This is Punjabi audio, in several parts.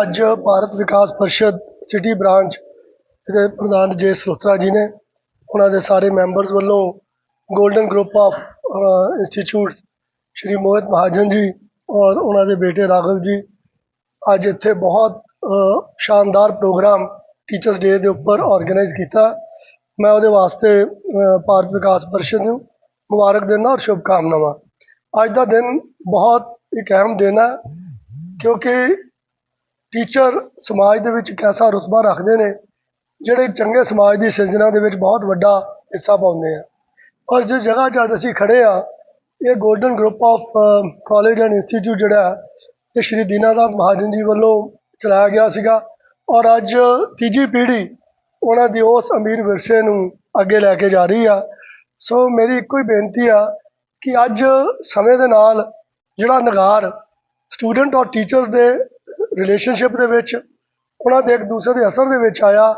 ਅੱਜ ਭਾਰਤ ਵਿਕਾਸ ਪਰਿਸ਼ਦ ਸਿਟੀ ਬ੍ਰਾਂਚ ਦੇ ਪ੍ਰਧਾਨ ਜੇ ਸਲੋਤਰਾ ਜੀ ਨੇ ਉਹਨਾਂ ਦੇ ਸਾਰੇ ਮੈਂਬਰਸ ਵੱਲੋਂ golden group of institute Shri Mohit Mahajan ji ਔਰ ਉਹਨਾਂ ਦੇ ਬੇਟੇ ਰਾਘਵ ਜੀ ਅੱਜ ਇੱਥੇ ਬਹੁਤ ਸ਼ਾਨਦਾਰ ਪ੍ਰੋਗਰਾਮ ਟੀਚਰਸ ਡੇ ਦੇ ਉੱਪਰ ਆਰਗੇਨਾਈਜ਼ ਕੀਤਾ। ਮੈਂ ਉਹਦੇ ਵਾਸਤੇ ਭਾਰਤ ਵਿਕਾਸ ਪਰਿਸ਼ਦ ਨੂੰ ਮੁਬਾਰਕ ਦਿੰਦਾ ਔਰ ਸ਼ੁਭ ਕਾਮਨਾਵਾਂ ਅੱਜ ਦਾ ਦਿਨ ਬਹੁਤ ਇੱਕ ਅਹਿਮ ਦਿਨ ਹੈ ਕਿਉਂਕਿ ਟੀਚਰ ਸਮਾਜ ਦੇ ਵਿੱਚ ਇੱਕ ਰੁਤਬਾ ਰੱਖਦੇ ਨੇ ਜਿਹੜੇ ਚੰਗੇ ਸਮਾਜ ਦੀ ਸਿਰਜਣਾ ਦੇ ਵਿੱਚ ਬਹੁਤ ਵੱਡਾ ਹਿੱਸਾ ਪਾਉਂਦੇ ਆ। ਔਰ ਜਿਸ ਜਗ੍ਹਾ 'ਤੇ ਅੱਜ ਅਸੀਂ ਖੜੇ ਆ ਇਹ golden group of college and institute ਜਿਹੜਾ ਹੈ, ਇਹ ਸ਼੍ਰੀ ਦੀਨਾਨਾਥ ਮਹਾਜਨ ਜੀ ਵੱਲੋਂ ਚਲਾਇਆ ਗਿਆ ਸੀਗਾ। ਔਰ ਅੱਜ ਤੀਜੀ ਪੀੜ੍ਹੀ ਉਹਨਾਂ ਦੀ ਉਸ ਅਮੀਰ ਵਿਰਸੇ ਨੂੰ ਅੱਗੇ ਲੈ ਕੇ ਜਾ ਰਹੀ ਆ। ਸੋ ਮੇਰੀ ਇੱਕੋ ਹੀ ਬੇਨਤੀ ਆ ਕਿ ਅੱਜ ਸਮੇਂ ਦੇ ਨਾਲ ਜਿਹੜਾ ਨਗਾਰ ਸਟੂਡੈਂਟ ਔਰ ਟੀਚਰਸ ਦੇ ਰਿਲੇਸ਼ਨਸ਼ਿਪ ਦੇ ਵਿੱਚ, ਉਹਨਾਂ ਦੇ ਇੱਕ ਦੂਸਰੇ ਦੇ ਅਸਰ ਦੇ ਵਿੱਚ ਆਇਆ।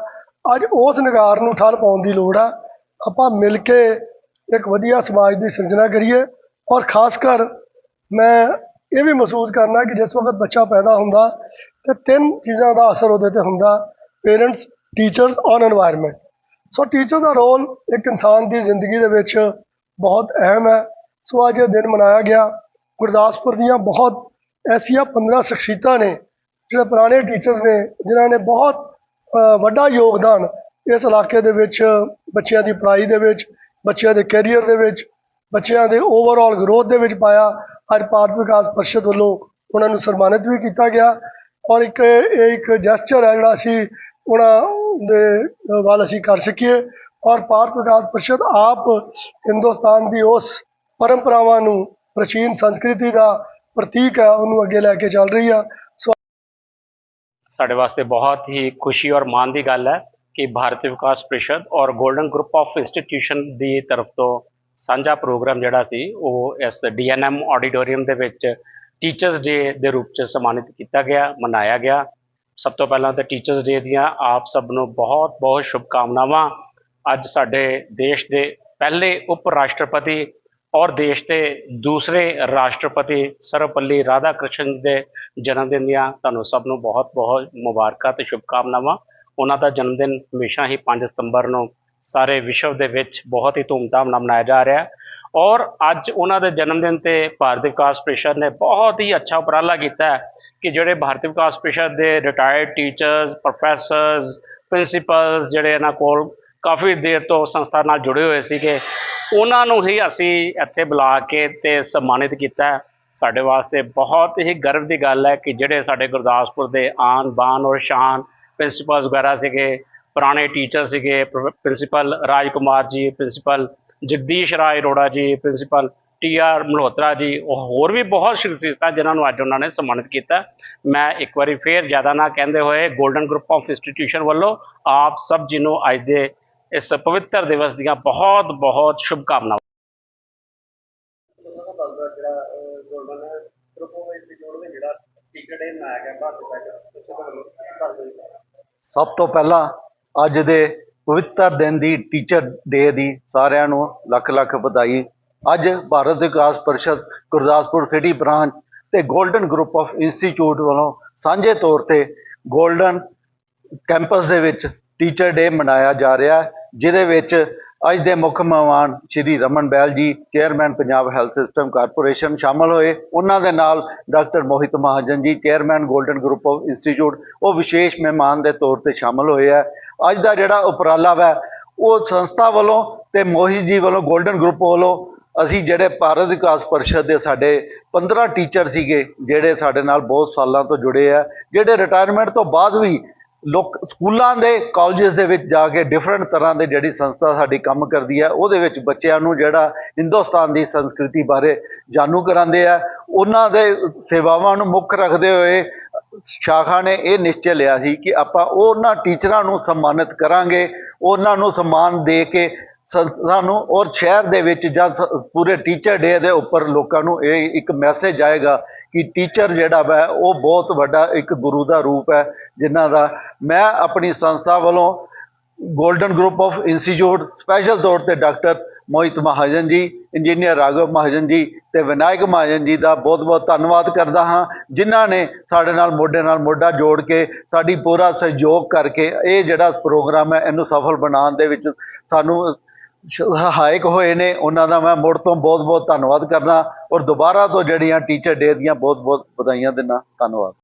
ਅੱਜ ਉਸ ਨਿਗਾਰ ਨੂੰ ਠਲ ਪਾਉਣ ਦੀ ਲੋੜ ਆ। ਆਪਾਂ ਮਿਲ ਕੇ ਇੱਕ ਵਧੀਆ ਸਮਾਜ ਦੀ ਸਿਰਜਣਾ ਕਰੀਏ। ਔਰ ਖਾਸ ਕਰ ਮੈਂ ਇਹ ਵੀ ਮਹਿਸੂਸ ਕਰਨਾ ਕਿ ਜਿਸ ਵਕਤ ਬੱਚਾ ਪੈਦਾ ਹੁੰਦਾ, ਤੇ ਤਿੰਨ ਚੀਜ਼ਾਂ ਦਾ ਅਸਰ ਉਹਦੇ ਤੇ ਹੁੰਦਾ। ਪੇਰੈਂਟਸ ਟੀਚਰਸ ਔਰ এনवायरमेंट ਸੋ ਟੀਚਰ ਦਾ ਰੋਲ ਇੱਕ ਇਨਸਾਨ ਦੀ ਜ਼ਿੰਦਗੀ ਦੇ ਵਿੱਚ ਬਹੁਤ ਅਹਿਮ ਹੈ। ਸੋ ਅੱਜ ਇਹ ਦਿਨ ਮਨਾਇਆ ਗਿਆ। ਗੁਰਦਾਸਪੁਰ ਦੀਆਂ ਬਹੁਤ ਐਸੀਆਂ 15 ਸ਼ਖਸੀਅਤਾਂ ਨੇ, ਜਿਹੜੇ ਪੁਰਾਣੇ ਟੀਚਰਸ ਨੇ, ਜਿਨ੍ਹਾਂ ਨੇ ਬਹੁਤ ਵੱਡਾ ਯੋਗਦਾਨ ਇਸ ਇਲਾਕੇ ਦੇ ਵਿੱਚ, ਬੱਚਿਆਂ ਦੀ ਪੜ੍ਹਾਈ ਦੇ ਵਿੱਚ, ਬੱਚਿਆਂ ਦੇ ਕੈਰੀਅਰ ਦੇ ਵਿੱਚ, ਬੱਚਿਆਂ ਦੇ ਓਵਰਆਲ ਗਰੋਥ ਦੇ ਵਿੱਚ ਪਾਇਆ। ਅੱਜ ਭਾਰਤ ਵਿਕਾਸ ਪਰਿਸ਼ਦ ਵੱਲੋਂ ਉਹਨਾਂ ਨੂੰ ਸਨਮਾਨਿਤ ਵੀ ਕੀਤਾ ਗਿਆ। ਔਰ ਇੱਕ, ਇਹ ਇੱਕ ਜੈਸਚਰ ਹੈ ਜਿਹੜਾ ਅਸੀਂ ਉਹਨਾਂ ਦੇ ਵੱਲ ਅਸੀਂ ਕਰ ਸਕੀਏ। ਔਰ ਭਾਰਤ ਵਿਕਾਸ ਪਰਿਸ਼ਦ ਆਪ ਹਿੰਦੁਸਤਾਨ ਦੀ ਉਸ ਪਰੰਪਰਾਵਾਂ ਨੂੰ, ਪ੍ਰਾਚੀਨ ਸੰਸਕ੍ਰਿਤੀ ਦਾ ਪ੍ਰਤੀਕ ਹੈ ਉਹਨੂੰ ਅੱਗੇ ਲੈ ਕੇ ਚੱਲ ਰਹੀ ਆ। ਸੋ ਸਾਡੇ ਵਾਸਤੇ ਬਹੁਤ ਹੀ ਖੁਸ਼ੀ ਔਰ ਮਾਣ ਦੀ ਗੱਲ ਹੈ ਕਿ ਭਾਰਤੀ ਵਿਕਾਸ ਪ੍ਰੀਸ਼ਦ ਔਰ 골ਡਨ ਗਰੁੱਪ ਆਫ ਇੰਸਟੀਟਿਊਸ਼ਨ ਦੀ ਤਰਫ ਤੋਂ ਸਾਂਝਾ ਪ੍ਰੋਗਰਾਮ ਜਿਹੜਾ ਸੀ, ਉਹ ਇਸ ਡੀਐਨਐਮ ਆਡੀਟੋਰੀਅਮ ਦੇ ਵਿੱਚ ਟੀਚਰਸ ਡੇ ਦੇ ਰੂਪ 'ਚ ਸਨਮਾਨਿਤ ਕੀਤਾ ਗਿਆ, ਮਨਾਇਆ ਗਿਆ। ਸਭ ਤੋਂ ਪਹਿਲਾਂ ਤਾਂ ਟੀਚਰਸ ਡੇ ਦੀਆਂ ਆਪ ਸਭ ਨੂੰ ਬਹੁਤ ਬਹੁਤ ਸ਼ੁਭਕਾਮਨਾਵਾਂ। ਅੱਜ ਸਾਡੇ ਦੇਸ਼ ਦੇ ਪਹਿਲੇ ਉਪ ਰਾਸ਼ਟਰਪਤੀ ਔਰ ਦੇਸ਼ ਦੇ ਦੂਸਰੇ ਰਾਸ਼ਟਰਪਤੀ ਸਰਵਪੱਲੀ ਰਾਧਾ ਕ੍ਰਿਸ਼ਨ ਦੇ ਜਨਮ ਦਿਨ ਦੀਆਂ ਤੁਹਾਨੂੰ ਸਭ ਨੂੰ ਬਹੁਤ ਬਹੁਤ ਮੁਬਾਰਕਾਂ ਤੇ ਸ਼ੁਭਕਾਮਨਾਵਾਂ। ਉਹਨਾਂ ਦਾ ਜਨਮ ਦਿਨ ਹਮੇਸ਼ਾ ਹੀ 5 ਸਤੰਬਰ ਨੂੰ ਸਾਰੇ ਵਿਸ਼ਵ ਦੇ ਵਿੱਚ ਬਹੁਤ ਹੀ ਧੂਮਧਾਮ ਨਾਲ ਮਨਾਇਆ ਜਾ ਰਿਹਾ ਹੈ। ਔਰ ਅੱਜ ਉਹਨਾਂ ਦੇ ਜਨਮ ਦਿਨ ਤੇ ਭਾਰਤ ਵਿਕਾਸ ਪ੍ਰੀਸ਼ਦ ਨੇ ਬਹੁਤ ਹੀ ਅੱਛਾ ਉਪਰਾਲਾ ਕੀਤਾ ਹੈ ਕਿ ਜਿਹੜੇ ਭਾਰਤੀ ਵਿਕਾਸ ਪ੍ਰੀਸ਼ਦ ਦੇ ਰਿਟਾਇਰਡ ਟੀਚਰਸ ਪ੍ਰੋਫੈਸਰਸ ਪ੍ਰਿੰਸੀਪਲਸ ਜਿਹੜੇ ਇਹਨਾਂ ਕੋਲ ਕਾਫੀ ਦੇਰ ਤੋਂ ਸੰਸਥਾ ਨਾਲ ਜੁੜੇ ਹੋਏ ਸੀਗੇ ਉਹਨਾਂ ਨੂੰ ਹੀ ਅਸੀਂ ਇੱਥੇ ਬੁਲਾ ਕੇ ਤੇ ਸਨਮਾਨਿਤ ਕੀਤਾ ਸਾਡੇ ਵਾਸਤੇ ਬਹੁਤ ਹੀ ਗਰਵ ਦੀ ਗੱਲ ਹੈ ਕਿ ਜਿਹੜੇ ਸਾਡੇ ਗੁਰਦਾਸਪੁਰ ਦੇ ਆਨ ਬਾਨ ਔਰ ਸ਼ਾਨ ਪ੍ਰਿੰਸੀਪਲਸ ਵਗੈਰਾ ਸੀਗੇ, ਪੁਰਾਣੇ ਟੀਚਰ ਸੀਗੇ ਪ੍ਰਿੰਸੀਪਲ ਰਾਜ ਕੁਮਾਰ ਜੀ, ਪ੍ਰਿੰਸੀਪਲ ਜਗਦੀਸ਼ ਰਾਏ Arora ji, principal T R Malhotra ਜੀ, ਉਹ ਹੋਰ ਵੀ ਬਹੁਤ ਸ਼ਖਸੀਅਤਾਂ ਜਿਨ੍ਹਾਂ ਨੂੰ ਅੱਜ ਉਹਨਾਂ ਨੇ ਸਨਮਾਨਿਤ ਕੀਤਾ ਮੈਂ ਇੱਕ ਵਾਰੀ ਫੇਰ ਜ਼ਿਆਦਾ ਨਾ ਕਹਿੰਦੇ ਹੋਏ 골ਡਨ ਗਰੁੱਪ ਆਫ ਇੰਸਟੀਟਿਊਸ਼ਨ ਵੱਲੋਂ ਆਪ ਸਭ ਜੀ ਨੂੰ ਅੱਜ ਦੇ ਇਸ ਪਵਿੱਤਰ ਦਿਵਸ ਦੀਆਂ ਬਹੁਤ ਬਹੁਤ ਸ਼ੁਭਕਾਮਨਾਵਾਂ। ਸਭ ਤੋਂ ਪਹਿਲਾਂ ਅੱਜ ਦੇ ਪਵਿੱਤਰ ਦਿਨ ਦੀ ਟੀਚਰ ਡੇ ਦੀ ਸਾਰਿਆਂ ਨੂੰ ਲੱਖ ਲੱਖ ਵਧਾਈ। ਅੱਜ ਭਾਰਤ ਵਿਕਾਸ ਪਰਿਸ਼ਦ ਗੁਰਦਾਸਪੁਰ ਸਿਟੀ ਬ੍ਰਾਂਚ ਤੇ 골ਡਨ ਗਰੁੱਪ ਆਫ ਇੰਸਟੀਚਿਊਟ ਵੱਲੋਂ ਸਾਂਝੇ ਤੌਰ ਤੇ 골ਡਨ ਕੈਂਪਸ ਦੇ ਵਿੱਚ ਟੀਚਰ ਡੇ ਮਨਾਇਆ ਜਾ ਰਿਹਾ ਹੈ। ਜਿਹਦੇ ਵਿੱਚ ਅੱਜ ਦੇ ਮੁੱਖ ਮਹਿਮਾਨ Shri Raman Bahl ji chairman Punjab health system corporation ਸ਼ਾਮਲ ਹੋਏ। ਉਹਨਾਂ ਦੇ ਨਾਲ doctor Mohit Mahajan ji chairman golden group of institute ਉਹ ਵਿਸ਼ੇਸ਼ ਮਹਿਮਾਨ ਦੇ ਤੌਰ ਤੇ ਸ਼ਾਮਲ ਹੋਏ ਆ। ਅੱਜ ਦਾ ਜਿਹੜਾ ਉਪਰਾਲਾ ਵਾ, ਉਹ ਸੰਸਥਾ ਵੱਲੋਂ ਤੇ ਮੋਹਿਤ ਜੀ ਵੱਲੋਂ 골ਡਨ ਗਰੁੱਪ ਵੱਲੋਂ ਅਸੀਂ ਜਿਹੜੇ ਭਾਰਤ ਵਿਕਾਸ ਪਰਿਸ਼ਦ ਦੇ ਸਾਡੇ 15 ਟੀਚਰ ਸੀਗੇ, ਜਿਹੜੇ ਸਾਡੇ ਨਾਲ ਬਹੁਤ ਸਾਲਾਂ ਤੋਂ ਜੁੜੇ ਆ, ਜਿਹੜੇ ਰਿਟਾਇਰਮੈਂਟ ਤੋਂ ਬਾਅਦ ਵੀ ਲੋਕ ਸਕੂਲਾਂ ਦੇ ਕਾਲਜਸ ਦੇ ਵਿੱਚ ਜਾ ਕੇ ਡਿਫਰੈਂਟ ਤਰ੍ਹਾਂ ਦੇ ਜਿਹੜੀ ਸੰਸਥਾ ਸਾਡੀ ਕੰਮ ਕਰਦੀ ਹੈ, ਉਹਦੇ ਵਿੱਚ ਬੱਚਿਆਂ ਨੂੰ ਜਿਹੜਾ ਹਿੰਦੁਸਤਾਨ ਦੀ ਸੰਸਕ੍ਰਿਤੀ ਬਾਰੇ ਜਾਣੂ ਕਰਾਉਂਦੇ ਆ, ਉਹਨਾਂ ਦੇ ਸੇਵਾਵਾਂ ਨੂੰ ਮੁੱਖ ਰੱਖਦੇ ਹੋਏ ਸ਼ਾਖਾ ਨੇ ਇਹ ਨਿਸ਼ਚੈ ਲਿਆ ਸੀ ਕਿ ਆਪਾਂ ਉਹਨਾਂ ਟੀਚਰਾਂ ਨੂੰ ਸਨਮਾਨਿਤ ਕਰਾਂਗੇ, ਉਹਨਾਂ ਨੂੰ ਸਨਮਾਨ ਦੇ ਕੇ ਸੰਸਥਾ ਨੂੰ ਔਰ ਸ਼ਹਿਰ ਦੇ ਵਿੱਚ ਜਾਂ ਸ- ਪੂਰੇ ਟੀਚਰ ਡੇ ਦੇ ਉੱਪਰ ਲੋਕਾਂ ਨੂੰ ਇਹ ਇੱਕ ਮੈਸੇਜ ਆਏਗਾ ਕਿ ਟੀਚਰ ਜਿਹੜਾ ਵਾ, ਉਹ ਬਹੁਤ ਵੱਡਾ ਇੱਕ ਗੁਰੂ ਦਾ ਰੂਪ ਹੈ, ਜਿਨ੍ਹਾਂ ਦਾ ਮੈਂ ਆਪਣੀ ਸੰਸਥਾ ਵੱਲੋਂ golden group of institute special ਤੌਰ ਤੇ ਡਾਕਟਰ ਮੋਹਿਤ ਮਹਾਜਨ ਜੀ ਇੰਜੀਨੀਅਰ ਰਾਘਵ ਮਹਾਜਨ ਜੀ ਤੇ ਵਿਨਾਇਕ ਮਹਾਜਨ ਜੀ ਦਾ ਬਹੁਤ-ਬਹੁਤ ਧੰਨਵਾਦ ਕਰਦਾ ਹਾਂ, ਜਿਨ੍ਹਾਂ ਨੇ ਸਾਡੇ ਨਾਲ ਮੋਢੇ ਨਾਲ ਮੋਢਾ ਜੋੜ ਕੇ ਸਾਡੀ ਪੂਰਾ ਸਹਿਯੋਗ ਕਰਕੇ ਇਹ ਜਿਹੜਾ ਪ੍ਰੋਗਰਾਮ ਹੈ, ਇਹਨੂੰ ਸਫਲ ਬਣਾਉਣ ਦੇ ਵਿੱਚ ਸਾਨੂੰ ਸਹਾਇਕ ਹੋਏ ਨੇ, ਉਹਨਾਂ ਦਾ ਮੈਂ ਮੁੜ ਤੋਂ ਬਹੁਤ-ਬਹੁਤ ਧੰਨਵਾਦ ਕਰਨਾ ਔਰ ਦੁਬਾਰਾ ਤੋਂ ਜਿਹੜੀਆਂ ਟੀਚਰ ਡੇ ਦੀਆਂ ਬਹੁਤ-ਬਹੁਤ ਵਧਾਈਆਂ ਦਿੰਦਾ ਧੰਨਵਾਦ।